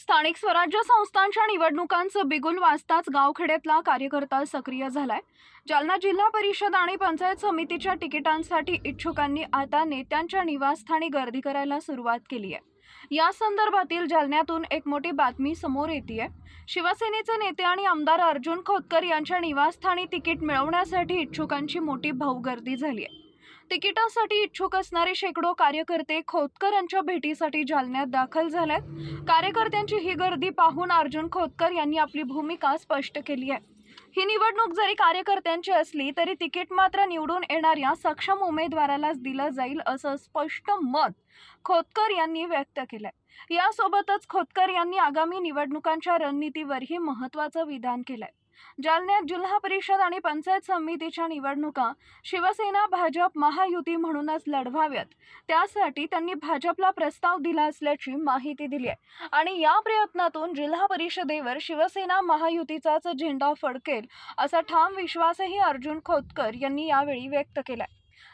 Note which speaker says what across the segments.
Speaker 1: स्थानिक स्वराज्य संस्थांच्या निवडणुकांचं बिगुल वाजताच गावखेड्यातला कार्यकर्ता सक्रिय झालाय. जालना जिल्हा परिषद आणि पंचायत समितीच्या तिकिटांसाठी इच्छुकांनी आता नेत्यांच्या निवासस्थानी गर्दी करायला सुरुवात केली आहे. या संदर्भातील जालन्यातून एक मोठी बातमी समोर येते शिवसेनेचे नेते आणि आमदार अर्जुन खोतकर यांच्या निवासस्थानी तिकीट मिळवण्यासाठी इच्छुकांची मोठी भाऊगर्दी झाली आहे तिकिटासाठी इच्छुक असणारे शेकडो कार्यकर्ते खोतकर यांच्या भेटीसाठी जालन्यात दाखल झाल्यात. कार्यकर्त्यांची ही गर्दी पाहून अर्जुन खोतकर यांनी आपली भूमिका स्पष्ट केली आहे. ही निवडणूक जरी कार्यकर्त्यांची असली तरी तिकीट मात्र निवडून येणाऱ्या सक्षम उमेदवारालाच दिलं जाईल असं स्पष्ट मत खोतकर यांनी व्यक्त केलंय. यासोबतच खोतकर यांनी आगामी निवडणुकांच्या रणनीतीवरही महत्त्वाचं विधान केलंय. जालन्यात जिल्हा परिषद आणि पंचायत समितीच्या निवडणुका शिवसेना भाजप महायुती म्हणूनच लढवाव्यात. त्यासाठी त्यांनी भाजपला प्रस्ताव दिला असल्याची माहिती दिली आहे. आणि या प्रयत्नातून जिल्हा परिषदेवर शिवसेना महायुतीचाच झेंडा फडकेल असा ठाम विश्वासही अर्जुन खोतकर यांनी यावेळी व्यक्त केलाय.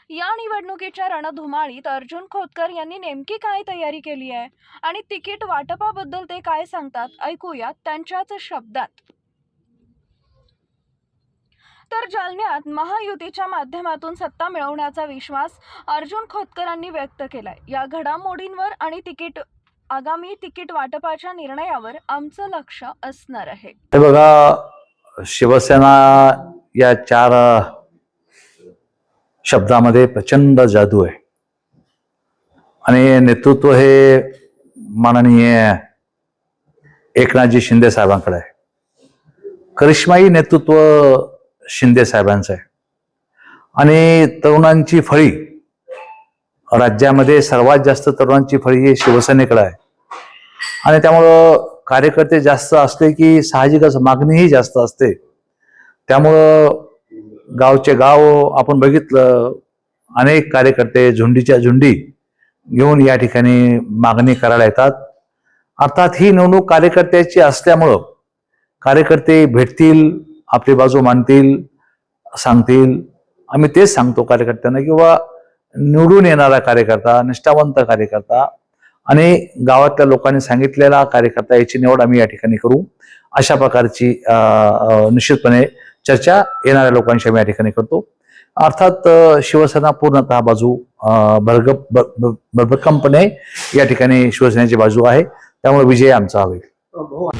Speaker 1: या निवडणुकीच्या रणधुमाळीत अर्जुन खोतकर यांनी नेमकी काय तयारी केली आहे? आणि तिकीट वाटपाबद्दल ते काय सांगतात? ऐकूया त्यांच्याच शब्दात. तर जालन्यात महायुतीच्या माध्यमातून सत्ता मिळवण्याचा विश्वास अर्जुन खोतकरांनी व्यक्त केलाय. या घडामोडींवर आणि तिकीट आगामी तिकीट वाटपाच्या निर्णयावर आमचं लक्ष असणार आहे.
Speaker 2: हे बघा शिवसेना या चार शब्दामध्ये प्रचंड जादू आहे. आणि नेतृत्व हे माननीय एकनाथजी शिंदे साहेबांकडे आहे. करिश्माई नेतृत्व शिंदे साहेबांचं आहे. आणि तरुणांची फळी राज्यामध्ये सर्वात जास्त तरुणांची फळी ही शिवसेनेकडे आहे. आणि त्यामुळं कार्यकर्ते जास्त असले की साहजिकच मागणीही जास्त असते. त्यामुळं गावचे गाव आपण बघितलं अनेक कार्यकर्ते झुंडीच्या झुंडी घेऊन या ठिकाणी मागणी करायला येतात. अर्थात ही निवडणूक कार्यकर्त्याची असल्यामुळं कार्यकर्ते भेटतील आपली बाजू मांडतील सांगतील. आम्ही तेच सांगतो कार्यकर्त्यांना किंवा निवडून येणारा कार्यकर्ता निष्ठावंत कार्यकर्ता आणि गावातल्या लोकांनी सांगितलेला कार्यकर्ता याची निवड आम्ही या ठिकाणी करू. अशा प्रकारची निश्चितपणे चर्चा येणाऱ्या लोकांशी आम्ही या ठिकाणी करतो. अर्थात शिवसेना पूर्णतः बाजू अ, भरग भ- भ- भरभक्कमपणे या ठिकाणी शिवसेनेची बाजू आहे. त्यामुळे विजय आमचा होईल. हो, हो.